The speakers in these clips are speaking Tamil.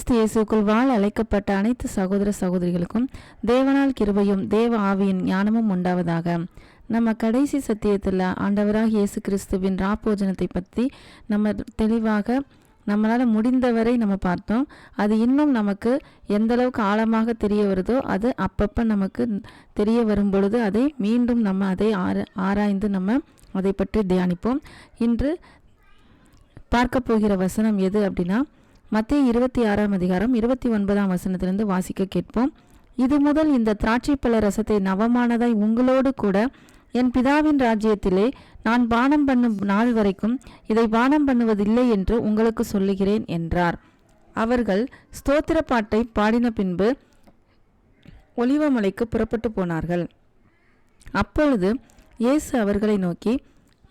கிறிஸ்து இயேசுக்குள் வாழ அழைக்கப்பட்ட அனைத்து சகோதர சகோதரிகளுக்கும் தேவனால் கிருபையும் தேவ ஆவியின் ஞானமும் உண்டாவதாக. நம்ம கடைசி சத்தியத்தில் ஆண்டவராக இயேசு கிறிஸ்துவின் ராப்போஜனத்தை பற்றி நம்ம தெளிவாக நம்மளால் முடிந்தவரை நம்ம பார்த்தோம். அது இன்னும் நமக்கு எந்த அளவுக்கு ஆழமாக தெரிய வருதோ அது அப்பப்போ நமக்கு தெரிய வரும் பொழுது அதை மீண்டும் நம்ம அதை ஆர ஆராய்ந்து நம்ம அதை பற்றி தியானிப்போம். இன்று பார்க்க போகிற வசனம் எது அப்படின்னா மத்திய இருபத்தி ஆறாம் அதிகாரம் இருபத்தி ஒன்பதாம் வசனத்திலிருந்து வாசிக்க கேட்போம். இது முதல் இந்த திராட்சைப்பழ ரசத்தை நவமானதாய் உங்களோடு கூட என் பிதாவின் ராஜ்யத்திலே நான் பானம் பண்ணும் நாள் வரைக்கும் இதை பானம் பண்ணுவதில்லை என்று உங்களுக்கு சொல்லுகிறேன் என்றார். அவர்கள் ஸ்தோத்திர பாட்டை பாடின பின்பு ஒலிவமலைக்கு புறப்பட்டு போனார்கள். அப்பொழுது இயேசு அவர்களை நோக்கி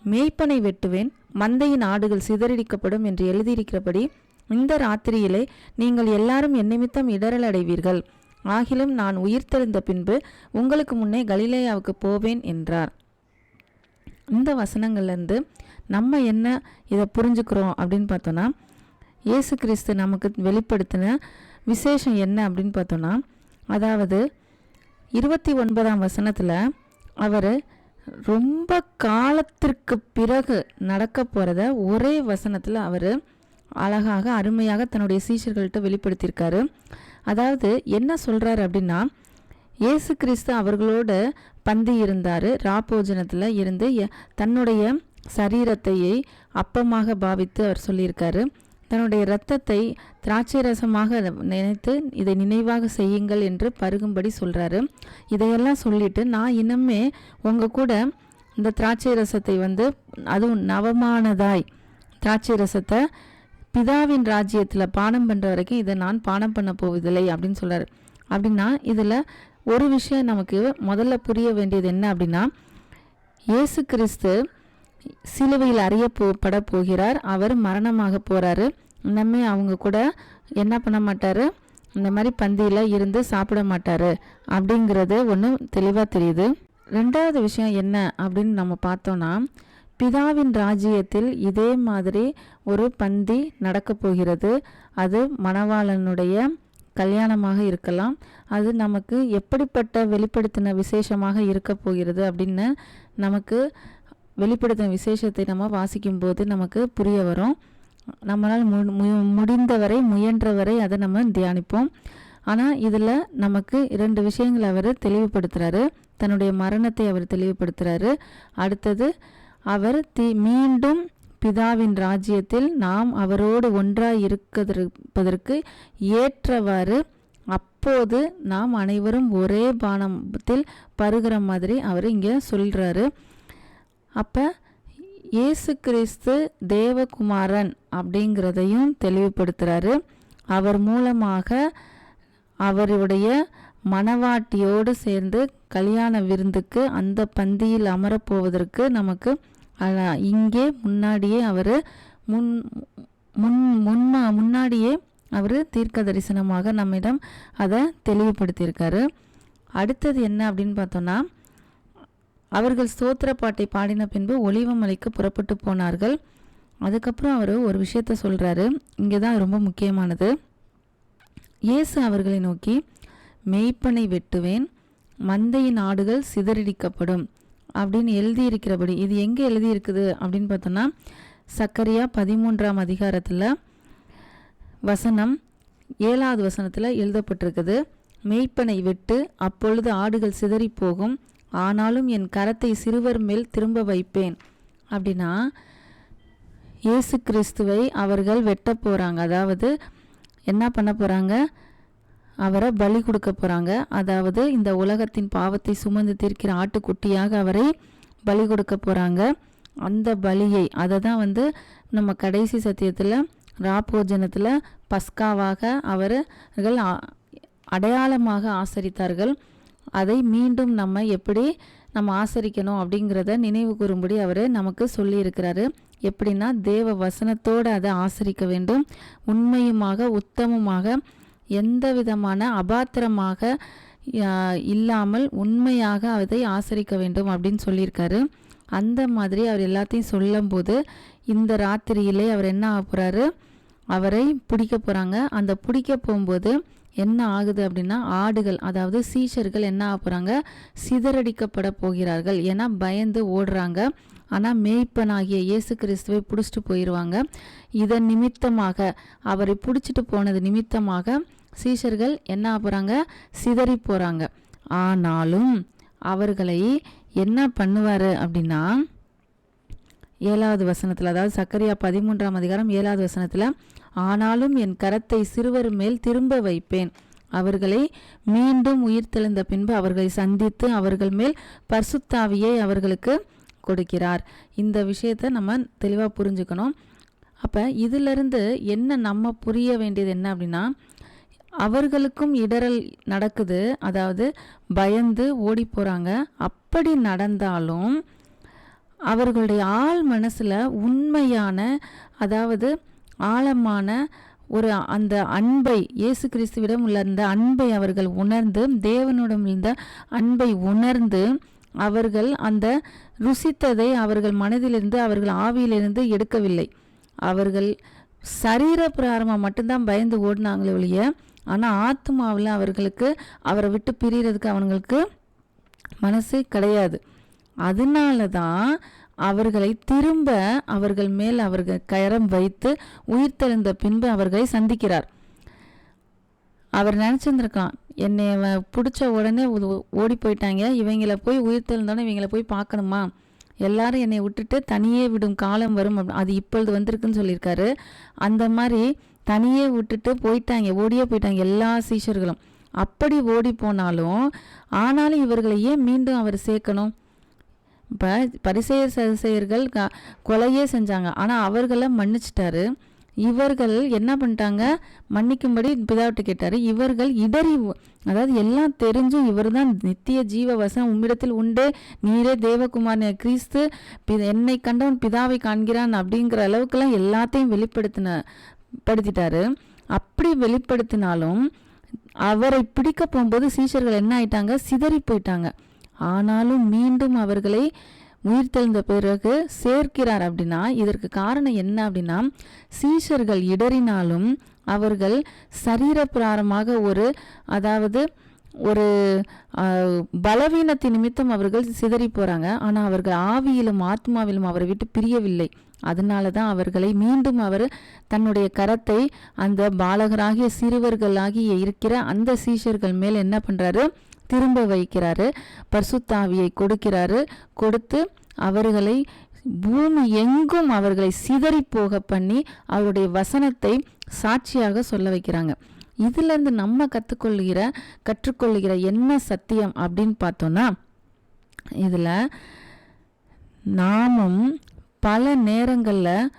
மேய்ப்பனை வெட்டுவேன் மந்தையின் ஆடுகள் சிதறடிக்கப்படும் என்று எழுதியிருக்கிறபடி இந்த ராத்திரியிலே நீங்கள் எல்லாரும் என்னிமித்தம் இடரல் அடைவீர்கள் ஆகிலும் நான் உயிர்த்தெழுந்த பின்பு உங்களுக்கு முன்னே கலிலேயாவுக்கு போவேன் என்றார். இந்த வசனங்கள்லேருந்து நம்ம என்ன இதை புரிஞ்சுக்கிறோம் அப்படின்னு பார்த்தோன்னா இயேசு கிறிஸ்து நமக்கு வெளிப்படுத்தின விசேஷம் என்ன அப்படின்னு பார்த்தோன்னா அதாவது இருபத்தி ஒன்பதாம் வசனத்தில் அவர் ரொம்ப காலத்திற்கு பிறகு நடக்க போகிறத ஒரே வசனத்தில் அவர் அழகாக அருமையாக தன்னுடைய சீஷர்கள்ட்ட வெளிப்படுத்தியிருக்காரு. அதாவது என்ன சொல்கிறார் அப்படின்னா இயேசு கிறிஸ்து அவர்களோட பந்தி இருந்தார் ராபோஜனத்தில் இருந்து தன்னுடைய சரீரத்தையே அப்பமாக பாவித்து அவர் சொல்லியிருக்காரு. தன்னுடைய இரத்தத்தை திராட்சை ரசமாக நினைத்து இதை நினைவாக செய்யுங்கள் என்று பருகும்படி சொல்கிறாரு இதையெல்லாம் சொல்லிட்டு நான் இனமே உங்கள் கூட இந்த திராட்சை ரசத்தை வந்து அதுவும் நவமானதாய் திராட்சை ரசத்தை பிதாவின் ராஜ்யத்தில் பானம் பண்ணுற வரைக்கும் இதை நான் பானம் பண்ண போவதில்லை அப்படின்னு சொல்கிறார் அப்படின்னா இதில் ஒரு விஷயம் நமக்கு முதல்ல புரிய வேண்டியது என்ன அப்படின்னா இயேசு கிறிஸ்து சிலுவையில் அறிய போ போகிறார். அவர் மரணமாக போகிறாரு இன்னமே அவங்க கூட என்ன பண்ண மாட்டார்? இந்த மாதிரி பந்தியில் இருந்து சாப்பிட மாட்டார் அப்படிங்கிறது ஒன்று தெளிவாக தெரியுது. ரெண்டாவது விஷயம் என்ன அப்படின்னு நம்ம பார்த்தோன்னா பிதாவின் ராஜ்யத்தில் இதே மாதிரி ஒரு பந்தி நடக்கப் போகிறது. அது மணவாளனுடைய கல்யாணமாக இருக்கலாம். அது நமக்கு எப்படிப்பட்ட வெளிப்படுத்தின விசேஷமாக இருக்க போகிறது அப்படின்னு நமக்கு வெளிப்படுத்தின விசேஷத்தை நம்ம வாசிக்கும்போது நமக்கு புரிய வரும். நம்மளால் மு மு- முடிந்தவரை முயன்றவரை அதை நம்ம தியானிப்போம். ஆனால் இதில் நமக்கு இரண்டு விஷயங்களை அவர் தெளிவுபடுத்துகிறாரு தன்னுடைய மரணத்தை அவர் தெளிவுபடுத்துகிறாரு அடுத்தது அவர் தி மீண்டும் பிதாவின் ராஜ்யத்தில் நாம் அவரோடு ஒன்றாய் இருக்கதற்கு ஏற்றவாறு அப்போது நாம் அனைவரும் ஒரே பானத்தில் பருகிற மாதிரி அவர் இங்கே சொல்கிறாரு அப்போ இயேசு கிறிஸ்து தேவகுமாரன் அப்படிங்கிறதையும் தெளிவுபடுத்துகிறாரு அவர் மூலமாக அவருடைய மனவாட்டியோடு சேர்ந்து கல்யாண விருந்துக்கு அந்த பந்தியில் அமரப்போவதற்கு நமக்கு இங்கே முன்னாடியே அவர் முன் முன் முன்னா முன்னாடியே அவர் தீர்க்க தரிசனமாக நம்மிடம் அதை தெளிவுபடுத்தியிருக்காரு. அடுத்தது என்ன அப்படின்னு பார்த்தோன்னா அவர்கள் ஸ்தோத்திர பாட்டை பாடின பின்பு ஒளிவமலைக்கு புறப்பட்டு போனார்கள். அதுக்கப்புறம் அவர் ஒரு விஷயத்த சொல்கிறாரு இங்கே தான் ரொம்ப முக்கியமானது. இயேசு அவர்களை நோக்கி மெய்ப்பனை வெட்டுவேன் மந்தையின் ஆடுகள் சிதறடிக்கப்படும் அப்படின்னு எழுதியிருக்கிறபடி இது எங்கே எழுதியிருக்குது அப்படின்னு பார்த்தோன்னா சக்கரியா பதிமூன்றாம் அதிகாரத்தில் வசனம் ஏழாவது வசனத்தில் எழுதப்பட்டிருக்குது மெய்ப்பனை விட்டு அப்பொழுது ஆடுகள் சிதறிப் போகும் ஆனாலும் என் கரத்தை சிறுவர் மேல் திரும்ப வைப்பேன். அப்படின்னா இயேசு கிறிஸ்துவை அவர்கள் வெட்ட போகிறாங்க அதாவது என்ன பண்ண போகிறாங்க அவரை பலி கொடுக்க போகிறாங்க அதாவது இந்த உலகத்தின் பாவத்தை சுமந்து தீர்க்கிற ஆட்டுக்குட்டியாக அவரை பலி கொடுக்க போகிறாங்க அந்த பலியை அதை தான் வந்து நம்ம கடைசி சத்தியத்தில் ராபோஜனத்தில் பஸ்காவாக அவர்கள் அடையாளமாக ஆசரித்தார்கள். அதை மீண்டும் நம்ம எப்படி நம்ம ஆசரிக்கணும் அப்படிங்கிறத நினைவு கூறும்படி அவர் நமக்கு சொல்லியிருக்கிறாரு. எப்படின்னா தேவ வசனத்தோடு அதை ஆசரிக்க வேண்டும். உண்மையுமாக உத்தமமாக எந்த விதமான அபாத்திரமாக இல்லாமல் உண்மையாக அதை ஆசரிக்க வேண்டும் அப்படின்னு சொல்லியிருக்காரு. அந்த மாதிரி அவர் எல்லாத்தையும் சொல்லும்போது இந்த ராத்திரியிலே அவர் என்ன ஆக போகிறாரு அவரை பிடிக்க போகிறாங்க அந்த பிடிக்க போகும்போது என்ன ஆகுது அப்படின்னா ஆடுகள் அதாவது சீஷர்கள் என்ன ஆக போகிறாங்க சிதறடிக்கப்பட போகிறார்கள். ஏன்னா பயந்து ஓடுறாங்க. ஆனால் மேய்ப்பனாகிய இயேசு கிறிஸ்துவை பிடிச்சிட்டு போயிடுவாங்க இதன் நிமித்தமாக அவரை பிடிச்சிட்டு போனது நிமித்தமாக சீஷர்கள் என்ன ஆக போகிறாங்க சிதறி போகிறாங்க ஆனாலும் அவர்களை என்ன பண்ணுவார் அப்படின்னா ஏழாவது வசனத்தில் அதாவது சக்கரியா பதிமூன்றாம் அதிகாரம் ஏழாவது வசனத்தில் ஆனாலும் என் கரத்தை சிறுவர் மேல் திரும்ப வைப்பேன். அவர்களை மீண்டும் உயிர்த்தெழுந்த பின்பு அவர்களை சந்தித்து அவர்கள் மேல் பர்சுத்தாவியை அவர்களுக்கு கொடுக்கிறார். இந்த விஷயத்தை நம்ம தெளிவாக புரிஞ்சுக்கணும். அப்போ இதிலிருந்து என்ன நம்ம புரிய வேண்டியது என்ன அப்படின்னா அவர்களுக்கும் இடரல் நடக்குது. அதாவது பயந்து ஓடி போகிறாங்க அப்படி நடந்தாலும் அவர்களுடைய ஆள் மனசில் உண்மையான அதாவது ஆழமான ஒரு அந்த அன்பை இயேசு கிறிஸ்துவிடம் உள்ள அந்த அன்பை அவர்கள் உணர்ந்து தேவனிடம் இருந்த அன்பை உணர்ந்து அவர்கள் அந்த ருசித்ததை அவர்கள் மனதிலிருந்து அவர்கள் ஆவியிலிருந்து எடுக்கவில்லை. அவர்கள் சரீர பிராரமாக மட்டும்தான் பயந்து ஓடினாங்களே ஒழிய ஆனால் ஆத்மாவில் அவர்களுக்கு அவரை விட்டு பிரியறதுக்கு அவங்களுக்கு மனசு கிடையாது. அதனால தான் அவர்களை திரும்ப அவர்கள் மேல் அவர்கள் கரம் வைத்து உயிர் தெழுந்த பின்பு அவர்களை சந்திக்கிறார். அவர் நினச்சிருந்துருக்கான் என்னை பிடிச்ச உடனே ஓடி போயிட்டாங்க. இவங்கள போய் உயிர் உயிர்த்தெழுந்தோடனே இவங்கள போய் பார்க்கணுமா? எல்லாரும் என்னை விட்டுட்டு தனியே விடும் காலம் வரும் அது இப்பொழுது வந்திருக்குன்னு சொல்லியிருக்காரு. அந்த மாதிரி தனியே விட்டுட்டு போயிட்டாங்க ஓடியே போயிட்டாங்க எல்லா சீஷர்களும். அப்படி ஓடி போனாலும் ஆனாலும் இவர்களை ஏன் மீண்டும் அவர் சேர்க்கணும்? இப்போ பரிசெயர் சரிசெயர்கள் க- கொலையே செஞ்சாங்க. ஆனால் அவர்களை மன்னிச்சிட்டாரு. இவர்கள் என்ன பண்ணிட்டாங்க? மன்னிக்கும்படி பிதாவிட்ட கேட்டார். இவர்கள் இடறி அதாவது எல்லாம் தெரிஞ்சும் இவர்தான் நித்திய ஜீவவசம் உம்மிடத்தில் உண்டு. நீரே தேவகுமார் கிறிஸ்து என்னை கண்டவன் பிதாவை காண்கிறான் அப்படிங்கிற அளவுக்குலாம் எல்லாத்தையும் வெளிப்படுத்தின படுத்திட்டாரு. அப்படி வெளிப்படுத்தினாலும் அவரை பிடிக்க போகும்போது சீஷர்கள் என்ன ஆயிட்டாங்க? சிதறி போயிட்டாங்க. ஆனாலும் மீண்டும் அவர்களை உயிர்த்தெழுந்த பிறகு சேர்க்கிறார் அப்படின்னா இதற்கு காரணம் என்ன அப்படின்னா சீஷர்கள் இடறினாலும் அவர்கள் சரீரப்பிராரமாக ஒரு அதாவது ஒரு பலவீனத்தை பலவீனத்தின் நிமித்தம் அவர்கள் சிதறி போகிறாங்க ஆனால் அவர்கள் ஆவியிலும் ஆத்மாவிலும் அவரை விட்டு பிரியவில்லை. அதனால தான் அவர்களை மீண்டும் அவர் தன்னுடைய கரத்தை அந்த பாலகராகிய சிறுவர்களாகிய இருக்கிற அந்த சீஷர்கள் மேல் என்ன பண்ணுறாரு திரும்ப வைக்கிறாரு. பர்சுத்தாவியை கொடுக்கிறாரு. கொடுத்து அவர்களை பூமி எங்கும் அவர்களை சிதறி போக பண்ணி அவருடைய வசனத்தை சாட்சியாக சொல்ல வைக்கிறாங்க. இதிலிருந்து நம்ம கற்றுக்கொள்கிற கற்றுக்கொள்கிற என்ன சத்தியம் அப்படின்னு பார்த்தோன்னா இதில் நாமும் பல நேரங்களில்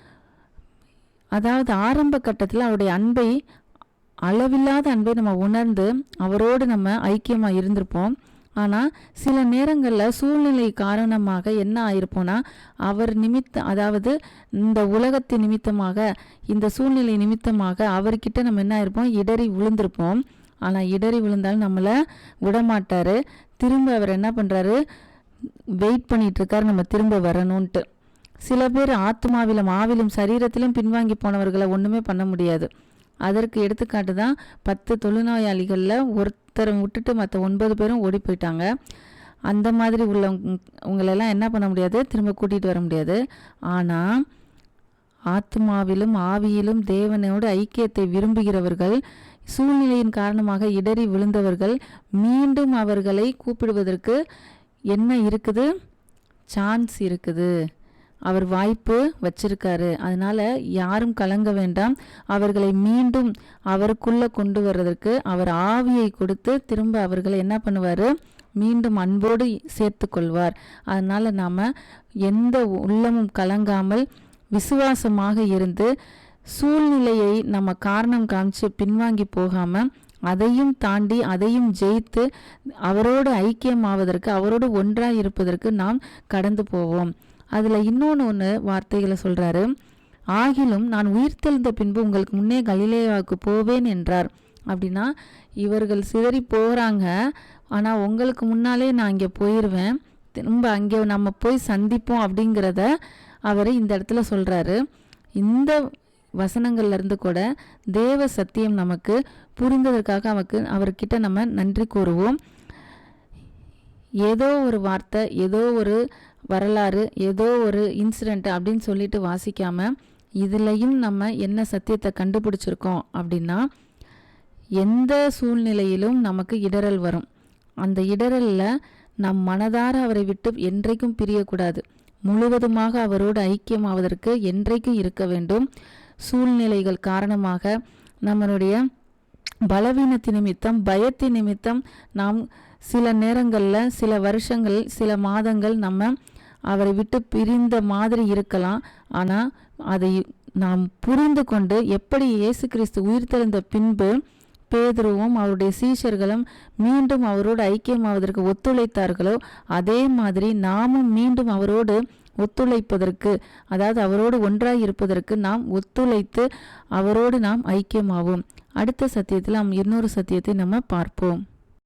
அதாவது ஆரம்ப கட்டத்தில் அவருடைய அன்பை அளவில்லாத அன்பை நம்ம உணர்ந்து அவரோடு நம்ம ஐக்கியமாக இருந்திருப்போம். ஆனால் சில நேரங்களில் சூழ்நிலை காரணமாக என்ன ஆயிருப்போனா அவர் நிமித்த அதாவது இந்த உலகத்தின் நிமித்தமாக இந்த சூழ்நிலை நிமித்தமாக அவர்கிட்ட நம்ம என்ன ஆயிருப்போம்? இடறி விழுந்திருப்போம். ஆனால் இடறி விழுந்தாலும் நம்மளை விடமாட்டார். திரும்ப அவர் என்ன பண்ணுறாரு வெயிட் பண்ணிகிட்ருக்கார் நம்ம திரும்ப வரணும்ன்ட்டு சில பேர் ஆத்மாவிலும் ஆவிலும் சரீரத்திலும் பின்வாங்கி போனவர்களை ஒன்றுமே பண்ண முடியாது. அதற்கு எடுத்துக்காட்டு தான் பத்து தொழுநோயாளிகளில் ஒருத்தரை விட்டுட்டு மற்ற ஒன்பது பேரும் ஓடி போயிட்டாங்க அந்த மாதிரி உள்ளவங்க உங்களெல்லாம் என்ன பண்ண முடியாது? திரும்ப கூட்டிகிட்டு வர முடியாது. ஆனால் ஆத்மாவிலும் ஆவியிலும் தேவனோடு ஐக்கியத்தை விரும்புகிறவர்கள் சூழ்நிலையின் காரணமாக இடறி விழுந்தவர்கள் மீண்டும் அவர்களை கூப்பிடுவதற்கு என்ன இருக்குது? சான்ஸ் இருக்குது. அவர் வாய்ப்பு வச்சிருக்காரு. அதனால யாரும் கலங்க வேண்டாம். அவர்களை மீண்டும் அவருக்குள்ள கொண்டு வர்றதற்கு அவர் ஆவியை கொடுத்து திரும்ப அவர்களை என்ன பண்ணுவார்? மீண்டும் அன்போடு சேர்த்து கொள்வார். அதனால் நாம் எந்த உள்ளமும் கலங்காமல் விசுவாசமாக இருந்து சூழ்நிலையை நம்ம காரணம் காமிச்சு பின்வாங்கி போகாமல் அதையும் தாண்டி அதையும் ஜெயித்து அவரோடு ஐக்கியமாவதற்கு அவரோடு ஒன்றாக இருப்பதற்கு நாம் கடந்து போவோம். அதில் இன்னொன்று ஒன்று வார்த்தைகளை சொல்கிறாரு ஆகிலும் நான் உயிர்த்தெழுந்த பின்பு உங்களுக்கு முன்னே கலிலேயாவுக்கு போவேன் என்றார். அப்படின்னா இவர்கள் சிதறி போகிறாங்க ஆனால் உங்களுக்கு முன்னாலே நான் இங்கே போயிடுவேன் திரும்ப அங்கே நம்ம போய் சந்திப்போம் அப்படிங்கிறத அவர் இந்த இடத்துல சொல்கிறாரு இந்த வசனங்கள்லேருந்து கூட தேவ சத்தியம் நமக்கு புரிந்ததற்காக அவருக்கு அவர்கிட்ட நம்ம நன்றி கூறுவோம். ஏதோ ஒரு வார்த்தை ஏதோ ஒரு வரலாறு ஏதோ ஒரு இன்சிடெண்ட் அப்படின்னு சொல்லிட்டு வாசிக்காம இதுலையும் நம்ம என்ன சத்தியத்தை கண்டுபிடிச்சிருக்கோம் அப்படின்னா எந்த சூழ்நிலையிலும் நமக்கு இடறல் வரும். அந்த இடரலில் நம் மனதார அவரை விட்டு என்றைக்கும் பிரியக்கூடாது. முழுவதுமாக அவரோடு ஐக்கியமாவதற்கு என்றைக்கும் இருக்க வேண்டும். சூழ்நிலைகள் காரணமாக நம்மளுடைய பலவீனத்தின் நிமித்தம் பயத்தின் நிமித்தம் நாம் சில நேரங்களில் சில வருஷங்கள் சில மாதங்கள் நம்ம அவரை விட்டு பிரிந்த மாதிரி இருக்கலாம். ஆனால் அதை நாம் புரிந்து கொண்டு எப்படி இயேசு கிறிஸ்து உயிர்த்தெழுந்த பின்பு பேதுருவும் அவருடைய சீஷர்களும் மீண்டும் அவரோடு ஐக்கியமாவதற்கு ஒத்துழைத்தார்களோ அதே மாதிரி நாமும் மீண்டும் அவரோடு ஒத்துழைப்பதற்கு அதாவது அவரோடு ஒன்றாய் இருப்பதற்கு நாம் ஒத்துழைத்து அவரோடு நாம் ஐக்கியமாவோம். அடுத்த சத்தியத்தில் நாம் இன்னொரு சத்தியத்தை நம்ம பார்ப்போம்.